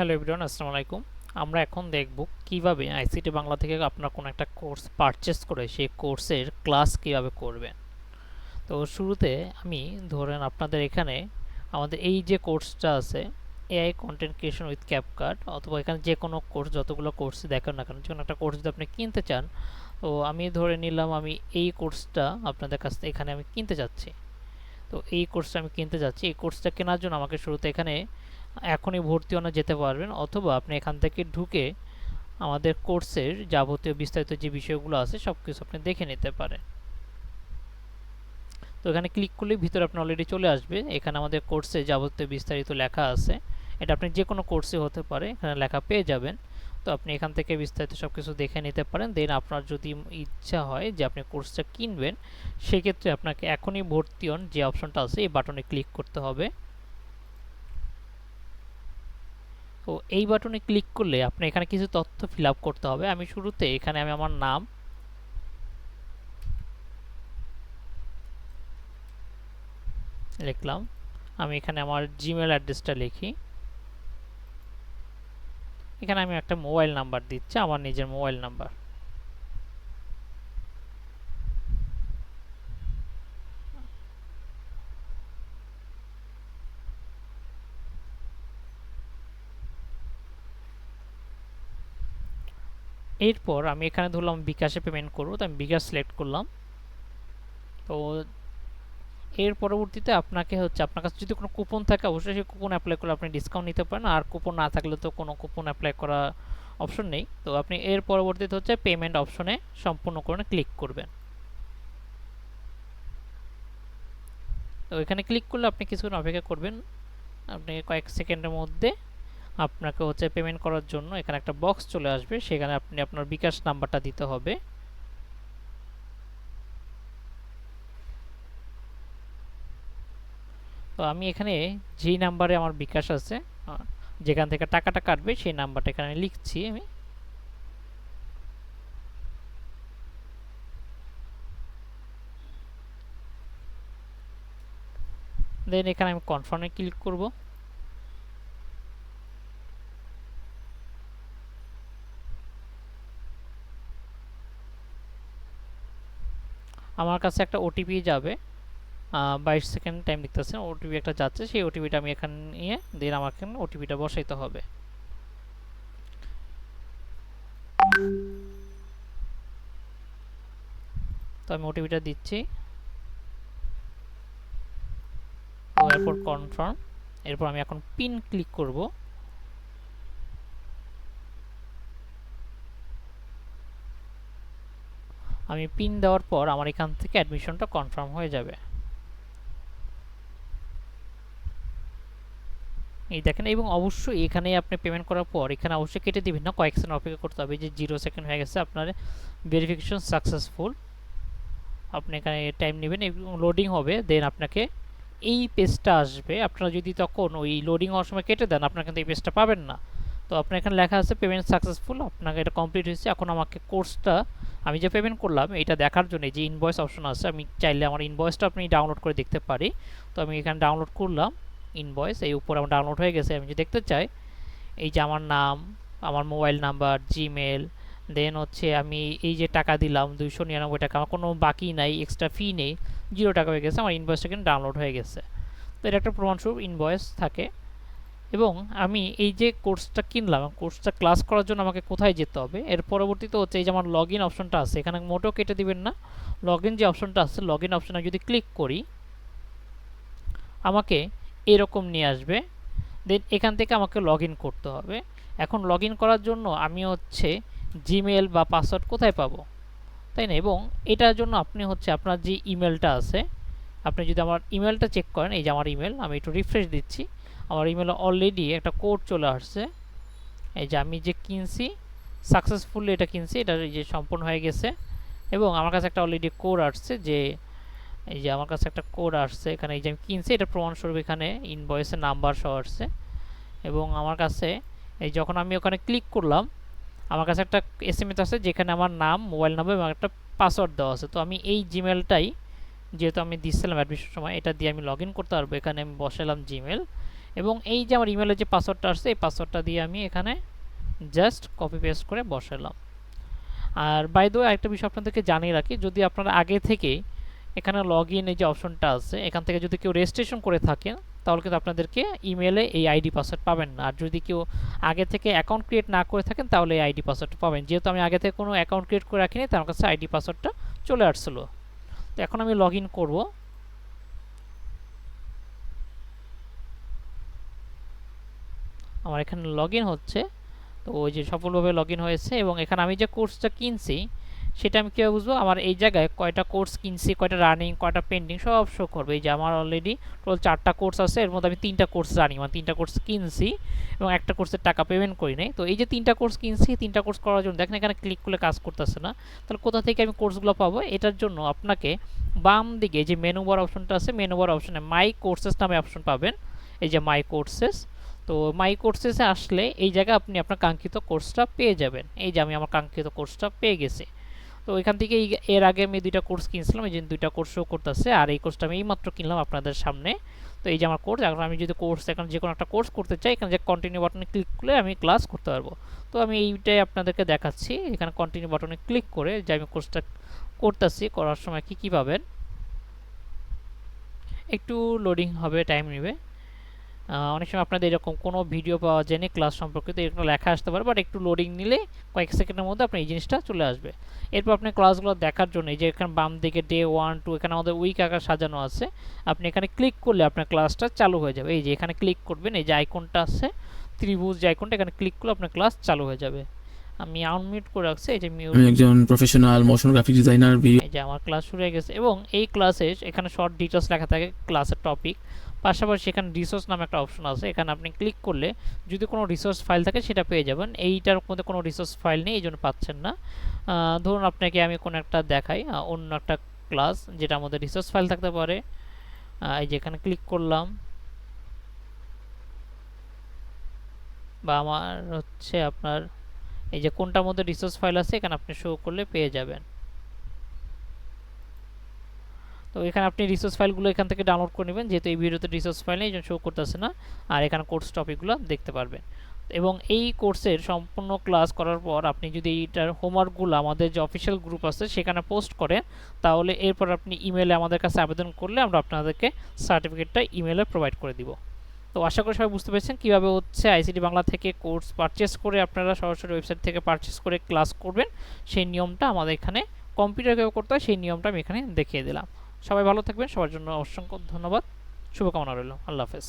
Hello everyone আসসালামু আলাইকুম। আমরা এখন দেখব কীভাবে আইসিটি বাংলা থেকে আপনার কোনো একটা কোর্স পারচেস করে সেই কোর্সের ক্লাস কীভাবে করবেন। তো শুরুতে আমি ধরেন আপনাদের এখানে আমাদের এই যে কোর্সটা আছে AI content creation with CapCut অথবা এখানে যে কোনো কোর্স যতগুলো কোর্স দেখেন না কেন, যে কোনো একটা কোর্স যদি আপনি কিনতে চান, তো আমি ধরে নিলাম আমি এই কোর্সটা আপনাদের কাছ থেকে এখানে আমি কিনতে যাচ্ছি। তো এই কোর্সটা আমি কিনতে যাচ্ছি। এই কোর্সটা কেনার জন্য আমাকে শুরুতে এখানে এখনই ভর্তি হওয়া যেতে পারবেন। অথবা আপনি এখান থেকে ঢুকে আমাদের কোর্সের যাবতীয় বিস্তারিত যে বিষয়গুলো আছে সব কিছু আপনি দেখে নিতে পারেন। তো এখানে ক্লিক করলে ভিতরে আপনি অলরেডি চলে আসবে। এখানে আমাদের কোর্সে যাবতীয় বিস্তারিত লেখা আছে। এটা আপনি যে কোনো কোর্সে হতে পারে, এখানে লেখা পেয়ে যাবেন। তো আপনি এখান থেকে বিস্তারিত সব কিছু দেখে নিতে পারেন। দেন আপনার যদি ইচ্ছা হয় যে আপনি কোর্সটা কিনবেন, সেক্ষেত্রে আপনাকে এখনই ভর্তি হন যে অপশনটা আছে, এই বাটনে ক্লিক করতে হবে। তো এই বাটনে ক্লিক করলে আপনি এখানে কিছু তথ্য ফিল করতে হবে। আমি শুরুতে এখানে আমি আমার নাম লিখলাম। আমি এখানে আমার জিমেল অ্যাড্রেসটা লিখি। এখানে আমি একটা মোবাইল নাম্বার দিচ্ছি, আমার নিজের মোবাইল নাম্বার এরপর আমি এখানে ধরলাম বিকাশে পেমেন্ট করব, তো আমি বিকাশ সিলেক্ট করলাম। তো এর পরবর্তীতে আপনাকে হচ্ছে, আপনার কাছে যদি কোনো কুপন থাকে, অবশ্যই সেই কুপন অ্যাপ্লাই করলে আপনি ডিসকাউন্ট নিতে পারেন। আর কুপন না থাকলে তো কোনো কুপন অ্যাপ্লাই করা অপশন নেই। তো আপনি এর পরবর্তীতে হচ্ছে পেমেন্ট অপশনে সম্পূর্ণ করে ক্লিক করবেন। তো এখানে ক্লিক করলে আপনি কিছুক্ষণ অপেক্ষা করবেন। আপনি কয়েক সেকেন্ডের মধ্যে আপনাকে হচ্ছে পেমেন্ট করার জন্য এখানে একটা বক্স চলে আসবে, সেখানে আপনি আপনার বিকাশ নাম্বারটা দিতে হবে। তো আমি এখানে যেই নাম্বারে আমার বিকাশ আছে যেখান থেকে টাকাটা কাটবে সেই নাম্বারটা এখানে লিখছি আমি। দেন এখানে আমি কনফার্মে ক্লিক করব। আমার কাছে একটা ওটিপি যাবে। বাইশ সেকেন্ড টাইম দেখতেছে ওটিপি একটা যাচ্ছে, সেই ওটিপিটা আমি এখানে নিয়ে দেন আমাকে ওটিপিটা বসাইতে হবে। তো আমি ওটিপিটা দিচ্ছি। এরপর কনফার্ম এরপর আমি এখন পিন ক্লিক করব। আমি পিন দেওয়ার পর আমার এখান থেকে অ্যাডমিশনটা কনফার্ম হয়ে যাবে। এই দেখেন, এবং অবশ্যই এখানে আপনি পেমেন্ট করার পর এখানে অবশ্যই কেটে দিবেন না, কয়েক সেকেন্ড অপেক্ষা করতে হবে। যে জিরো সেকেন্ড হয়ে গেছে, আপনার ভেরিফিকেশন সাকসেসফুল আপনি এখানে টাইম নেবেন এবং লোডিং হবে দেন আপনাকে এই পেজটা আসবে। আপনারা যদি তখন ওই লোডিং হওয়ার সময় কেটে দেন, আপনারা কিন্তু এই পেজটা পাবেন না। তো আপনার এখানে লেখা আছে পেমেন্ট সাকসেসফুল আপনাকে এটা কমপ্লিট হয়েছে। এখন আমাকে কোর্সটা আমি যে পেমেন্ট করলাম এটা দেখার জন্য যে ইনভয়েস অপশন আছে, আমি চাইলে আমার ইনভয়েসটা আপনি ডাউনলোড করে দেখতে পারি। তো আমি এখানে ডাউনলোড করলাম ইনভয়েস এই উপর আমার ডাউনলোড হয়ে গেছে। আমি যদি দেখতে চাই, এই যে আমার নাম, আমার মোবাইল নাম্বার জিমেল দেন হচ্ছে আমি এই যে টাকা দিলাম, দুইশো নিরানব্বই টাকা, আমার কোনো বাকি নাই এক্সট্রা ফি নেই জিরো টাকা হয়ে গেছে, আমার ইনভয়েসটা কিন্তু ডাউনলোড হয়ে গেছে। তো এটা একটা প্রমাণস্বরূপ ইনভয়েস থাকে। এবং আমি এই যে কোর্সটা কিনলাম, কোর্সটা ক্লাস করার জন্য আমাকে কোথায় যেতে হবে? এর পরবর্তীতে হচ্ছে এই যে আমার লগ ইন অপশনটা আছে, এখানে মোটেও কেটে দিবেন না। লগ ইন যে অপশনটা আছে লগ ইন অপশনে যদি ক্লিক করি, আমাকে এরকম নিয়ে আসবে। দেন এখান থেকে আমাকে লগ করতে হবে। এখন লগ করার জন্য আমি হচ্ছে জিমেল বা পাসওয়ার্ড কোথায় পাবো? তাই না? এবং এটার জন্য আপনি হচ্ছে আপনার যে ইমেলটা আছে, আপনি যদি আমার ইমেলটা চেক করেন, এই যে আমার ইমেল আমি একটু রিফ্রেশ দিচ্ছি। আমার ইমেলে অলরেডি একটা কোড চলে আসছে। এই যে আমি যে কিনছি সাকসেসফুলি এটা কিনছি, এটা যে সম্পূর্ণ হয়ে গেছে। এবং আমার কাছে একটা অলরেডি কোড আসছে যে, এই যে আমার কাছে একটা কোড আসছে, এখানে এই যে আমি কিনছি, এটা প্রমাণস্বরূপ এখানে ইনভয়েসের নাম্বার সহ আসছে। এবং আমার কাছে, এই যখন আমি ওখানে ক্লিক করলাম, আমার কাছে একটা এস এম এস আছে যেখানে আমার নাম মোবাইল নাম্বার এবং একটা পাসওয়ার্ড দেওয়া আছে। তো আমি এই জিমেলটাই যেহেতু আমি দিচ্ছিলাম অ্যাডমিশন সময়, এটা দিয়ে আমি লগ করতে পারব। এখানে আমি বসালাম জিমেল এবং এই যে আমার ইমেলের যে পাসওয়ার্ডটা আসছে, এই পাসওয়ার্ডটা দিয়ে আমি এখানে জাস্ট কপি পেস্ট করে বসালাম। আর বাই দ্য একটা বিষয় আপনাদেরকে জানিয়ে রাখি, যদি আপনারা আগে থেকে এখানে লগ ইন এই যে অপশনটা আছে, এখান থেকে যদি কেউ রেজিস্ট্রেশন করে থাকেন, তাহলে কিন্তু আপনাদেরকে ইমেলে এই আইডি পাসওয়ার্ড পাবেন না। আর যদি কেউ আগে থেকে অ্যাকাউন্ট ক্রিয়েট না করে থাকেন, তাহলে এই আইডি পাসওয়ার্ডটা পাবেন। যেহেতু আমি আগে থেকে কোনো অ্যাকাউন্ট ক্রিয়েট করে রাখিনি, তার কাছে আইডি পাসওয়ার্ডটা চলে আসছিল। তো এখন আমি লগ ইন করব। আমার এখানে লগ হচ্ছে। তো ওই যে সফলভাবে লগ হয়েছে এবং এখানে আমি যে কোর্সটা কিনছি, সেটা আমি কীভাবে বুঝব? আমার এই জায়গায় কয়টা কোর্স কিনছি, কয়টা রানিং কয়টা পেন্ডিং সব শো করবে। এই যে আমার অলরেডি টোটাল চারটা কোর্স আছে, এর মধ্যে আমি তিনটা কোর্স জানি মানে তিনটা কোর্স কিনছি এবং একটা কোর্সের টাকা পেমেন্ট করি নাই। তো এই যে তিনটা কোর্স কিনছি, তিনটা কোর্স করার জন্য দেখেন এখানে ক্লিক করলে কাজ করতেছে না। তাহলে কোথা থেকে আমি কোর্সগুলো পাবো? এটার জন্য আপনাকে বাম দিকে যে মেনু বার অপশনটা আছে মেনু বার অপশনে মাই কোর্সেস নামে অপশন পাবেন। এই যে মাই কোর্সেস তো মাই কোর্সেসে আসলে এই জায়গায় আপনি আপনার কাঙ্ক্ষিত কোর্সটা পেয়ে যাবেন। এই যে আমি আমার কাঙ্ক্ষিত কোর্সটা পেয়ে গেছি। তো এখান থেকে এর আগে আমি দুইটা কোর্স কিনছিলাম, এই যে দুইটা কোর্স শো করতেছে, আর এই কোর্সটা আমি এইমাত্র কিনলাম আপনাদের সামনে। তো এই যে আমার কোর্স এখন আমি যদি কোর্স এখন যে কোনো একটা কোর্স করতে চাই, এখানে যে কন্টিনিউ বাটনে ক্লিক করলে আমি ক্লাস করতে পারব। তো আমি এইটাই আপনাদেরকে দেখাচ্ছি, এখানে কন্টিনিউ বাটনে ক্লিক করে যে আমি কোর্সটা করতেছি, করার সময় কি কী পাবেন? একটু লোডিং হবে টাইম নেবে। অনেক সময় আপনাদের এরকম কোনো ভিডিও পাওয়া যায় না ক্লাস সম্পর্কিত এরকম লেখা আসতে পারে বাট একটু লোডিং নিলে কয়েক সেকেন্ডের মধ্যে আপনার এই জিনিসটা চলে আসবে। এরপর আপনি ক্লাসগুলো দেখার জন্য এই যে এখানে বাম দিকে ডে ওয়ান টু এখানে আমাদের উইক আকার সাজানো আছে আপনি এখানে ক্লিক করলে আপনার ক্লাসটা চালু হয়ে যাবে। এই যে এখানে ক্লিক করবেন এই যে আইকনটা আছে ত্রিভুজ যে আইকনটা এখানে ক্লিক করলে আপনার ক্লাস চালু হয়ে যাবে। আমি আনমিউট করে রাখছি এই যে মিউট আমি একজন প্রফেশনাল মোশন গ্রাফিক ডিজাইনার এই যে আমার ক্লাস শুরু হয়ে গেছে এবং এই ক্লাসে এখানে শর্ট ডিটেলস লেখা থাকে ক্লাসের টপিক পাশাপাশি এখানে রিসোর্স নামে একটা অপশন আছে। এখানে আপনি ক্লিক করলে যদি কোনো রিসোর্স ফাইল থাকে সেটা পেয়ে যাবেন। এইটার মধ্যে কোনো রিসোর্স ফাইল নেই, এই জন্য পাচ্ছেন না। ধরুন আপনাকে আমি কোনো একটা দেখাই অন্য একটা ক্লাস যেটা আমাদের রিসোর্স ফাইল থাকতে পারে। এই যে এখানে ক্লিক করলাম। বা আমার হচ্ছে আপনার এই যে কোনটার মধ্যে রিসোর্স ফাইল আছে, এখানে আপনি শো করলে পেয়ে যাবেন। তো এখানে আপনি রিসোর্স ফাইলগুলো এখান থেকে ডাউনলোড করে নেবেন। যেহেতু এই ভিডিওতে রিসোর্স ফাইল নেই শো করতেছে না। আর এখানে কোর্স টপিকগুলো দেখতে পারবেন। এবং এই কোর্সের সম্পূর্ণ ক্লাস করার পর আপনি যদি এইটার হোমওয়ার্কগুলো আমাদের যে অফিসিয়াল গ্রুপ আছে, সেখানে পোস্ট করেন, তাহলে এরপর আপনি ইমেলে আমাদের কাছে আবেদন করলে আমরা আপনাদেরকে সার্টিফিকেটটা ইমেলে প্রোভাইড করে দিব। তো আশা করি সবাই বুঝতে পেরেছেন কীভাবে হচ্ছে আইসিটি বাংলা থেকে কোর্স পারচেস করে আপনারা সরাসরি ওয়েবসাইট থেকে পারচেস করে ক্লাস করবেন। সেই নিয়মটা আমাদের এখানে কম্পিউটার কীভাবে করতে হয়, সেই নিয়মটা আমি এখানে দেখিয়ে দিলাম। সবাই ভালো থাকবেন সবার জন্য অসংখ্য ধন্যবাদ। শুভকামনা রইল আল্লাহ হাফেজ।